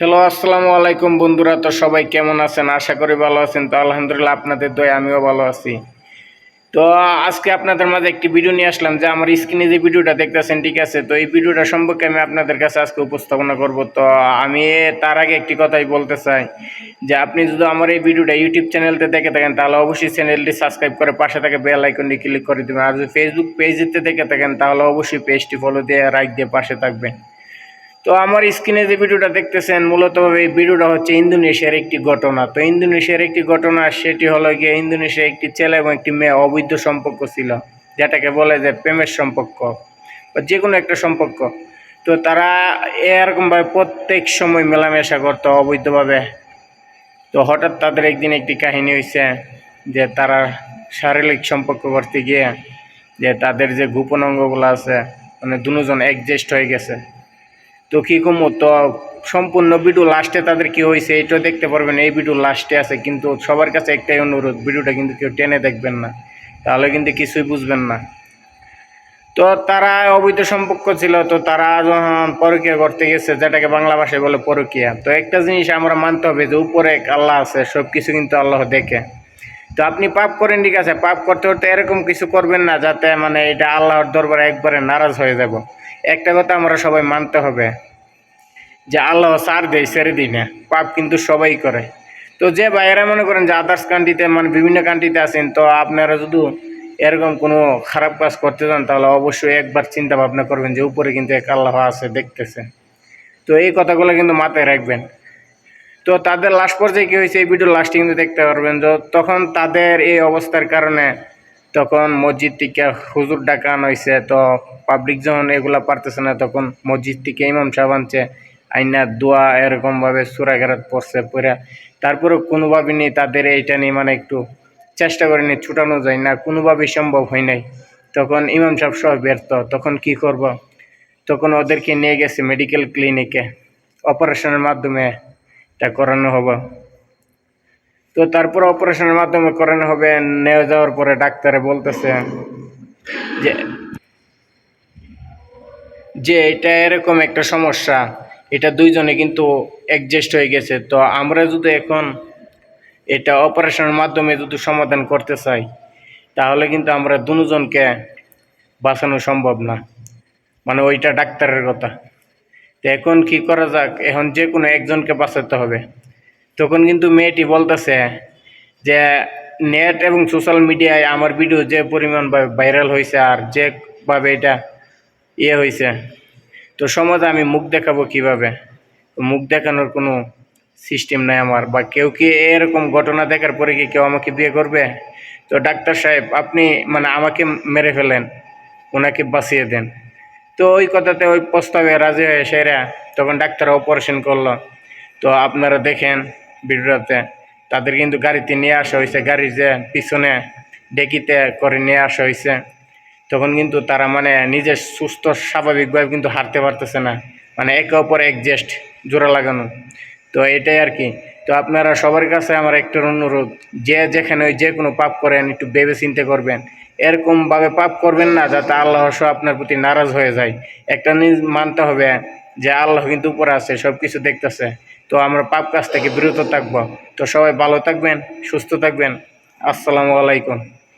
Hello আসসালামু আলাইকুম বন্ধুরা। তো সবাই কেমন আছেন? আশা করি ভালো আছেন। তো আলহামদুলিল্লাহ আপনাদের দয়, আমিও ভালো আছি। তো আজকে আপনাদের মাঝে একটি ভিডিও নিয়ে আসলাম যে আমার স্ক্রিনে যে ভিডিওটা দেখতেছেন, ঠিক আছে? তো এই ভিডিওটা সম্পর্কে আমি আপনাদের কাছে আজকে উপস্থাপনা করব। তো আমি তার আগে একটি কথাই বলতে চাই যে আপনি যদি আমার এই ভিডিওটা ইউটিউব চ্যানেলতে দেখে থাকেন, তাহলে অবশ্যই চ্যানেলটি সাবস্ক্রাইব করে পাশে থাকে বেল আইকনটি ক্লিক করে দেবেন। আর যদি ফেসবুক পেজেতে দেখে থাকেন, তাহলে অবশ্যই পেজটি ফলো দিয়ে রাইট দিয়ে পাশে থাকবেন। তো আমার স্ক্রিনে যে ভিডিওটা দেখতেছেন, মূলত এই ভিডিওটা হচ্ছে ইন্দোনেশিয়ার একটি ঘটনা। তো ইন্দোনেশিয়ার একটি ঘটনা, সেটি হলো গিয়ে ইন্দোনেশিয়ার একটি ছেলে এবং একটি মেয়ে অবৈধ সম্পর্ক ছিল, যেটাকে বলে যে প্রেমের সম্পর্ক বা যে কোনো একটা সম্পর্ক। তো তারা এরকমভাবে প্রত্যেক সময় মেলামেশা করতো অবৈধভাবে। তো হঠাৎ তাদের একদিন একটি কাহিনী হয়েছে যে তারা শারীরিক সম্পর্ক করতে গিয়ে যে তাদের যে গোপন অঙ্গগুলো আছে মানে দুজন অ্যাডজাস্ট হয়ে গেছে। তো কী কমো তো সম্পূর্ণ ভিডিও লাস্টে তাদের কি হয়েছে এটাও দেখতে পারবেন, এই ভিডিও লাস্টে আছে, কিন্তু সবার কাছে একটাই অনুরোধ ভিডিওটা কিন্তু কেউ টেনে দেখবেন না, তাহলে কিন্তু কিছুই বুঝবেন না। তো তারা অবৈধ সম্পর্ক ছিল, তো তারা যখন পরকিয়া করতে গেছে, যেটাকে বাংলা ভাষায় বলে পরকিয়া, তো একটা জিনিস আমরা মানতে হবে যে উপরে এক আল্লাহ আছে সব কিছু কিন্তু আল্লাহ দেখে। তো আপনি পাপ করেন, ঠিক আছে, পাপ করতে করতে এরকম কিছু করবেন না, যাতে মানে এটা আল্লাহর দরবারে একবারে নারাজ হয়ে যাব। একটা কথা আমরা সবাই মানতে হবে, যে আল্লাহ সার দেয় ছেড়ে দিই না। পাপ কিন্তু সবাই করে। তো যে বাইরে মনে করেন যে আদার্স কান্ট্রিতে মানে বিভিন্ন কান্ট্রিতে আছেন, তো আপনারা যদি এরকম কোনো খারাপ কাজ করতে চান, তাহলে অবশ্যই একবার চিন্তা ভাবনা করবেন যে উপরে কিন্তু এক আল্লাহ আছে দেখতেছে তো এই কথাগুলো কিন্তু মাথায় রাখবেন। তো তাদের লাস্ট পর্যায়ে কী হয়েছে? এই ভিডিও লাস্টে কিন্তু দেখতে পারবেন তো তখন তাদের এই অবস্থার কারণে তখন মসজিদ থেকে হুজুর ডাকান হয়েছে তো পাবলিক যখন এগুলা পারতেছে না, তখন মসজিদ থেকে ইমাম সাহেব আনছে, আইনা দোয়া এরকমভাবে সুরাঘারাত পড়ছে পড়ে তারপরেও কোনোভাবে নেই তাদের এইটা নিয়ে মানে একটু চেষ্টা করেনি, ছুটানো যায় না, কোনোভাবেই সম্ভব হয় নাই। তখন ইমাম সাহেব সহ ব্যর্থ, তখন কি করব? তখন ওদেরকে নিয়ে গেছে মেডিকেল ক্লিনিকে অপারেশনের মাধ্যমে এটা করানো হবে। তো তারপর অপারেশনের মাধ্যমে করানো হবে নিয়ে যাওয়ার পরে ডাক্তারে বলতেছে যে যে এটা এরকম একটা সমস্যা, এটা দুইজনে কিন্তু অ্যাডজাস্ট হয়ে গেছে। তো আমরা যদি এখন এটা অপারেশনের মাধ্যমে যদি সমাধান করতে চাই, তাহলে কিন্তু আমরা দুজনকে বাঁচানো সম্ভব না। মানে ওইটা ডাক্তারের কথা। তো এখন কি করা যাক? এখন যে কোনো একজনকে বাঁচাতে হবে। তখন কিন্তু মেয়েটি বলতেছে যে, নেট এবং সোশ্যাল মিডিয়ায় আমার ভিডিও যে পরিমাণ ভাইরাল হয়েছে আর যেভাবে এটা ইয়ে হয়েছে তো সমাজে আমি মুখ দেখাবো কীভাবে? মুখ দেখানোর কোনো সিস্টেম নাই আমার, বা কেউ কি এরকম ঘটনা দেখার পরে কি কেউ আমাকে বিয়ে করবে? তো ডাক্তার সাহেব, আপনি মানে আমাকে মেরে ফেলেন, ওনাকে বাঁচিয়ে দেন। তো ওই কথাতে ওই প্রস্তাবে রাজি হয়ে সেরা তখন ডাক্তার অপারেশন করল। তো আপনারা দেখেন ভিডিওতে তাদের কিন্তু গাড়িতে নিয়ে আসা হয়েছে। গাড়ির যে পিছনে ডেকিতে করে নিয়ে আসা হয়েছে। তখন কিন্তু তারা মানে নিজের সুস্থ, স্বাভাবিকভাবে কিন্তু হারতে পারতেছে না। মানে একে অপর একজেস্ট জোড়া লাগানো। তো এটাই আর কি। তো আপনারা সবার কাছে আমার একটা অনুরোধ, যে যেখানে ওই যে কোনো পাপ করেন, একটু ভেবে চিন্তে করবেন। এরকমভাবে পাপ করবেন না, যাতে আল্লাহ সব আপনার প্রতি নারাজ হয়ে যায়। একটা নিজ মানতে হবে যে আল্লাহ কিন্তু উপরে আছে সব কিছু দেখতেছে। তো আমরা পাপ কাজ থেকে বিরত থাকব। তো সবাই ভালো থাকবেন, সুস্থ থাকবেন। আসসালামু আলাইকুম।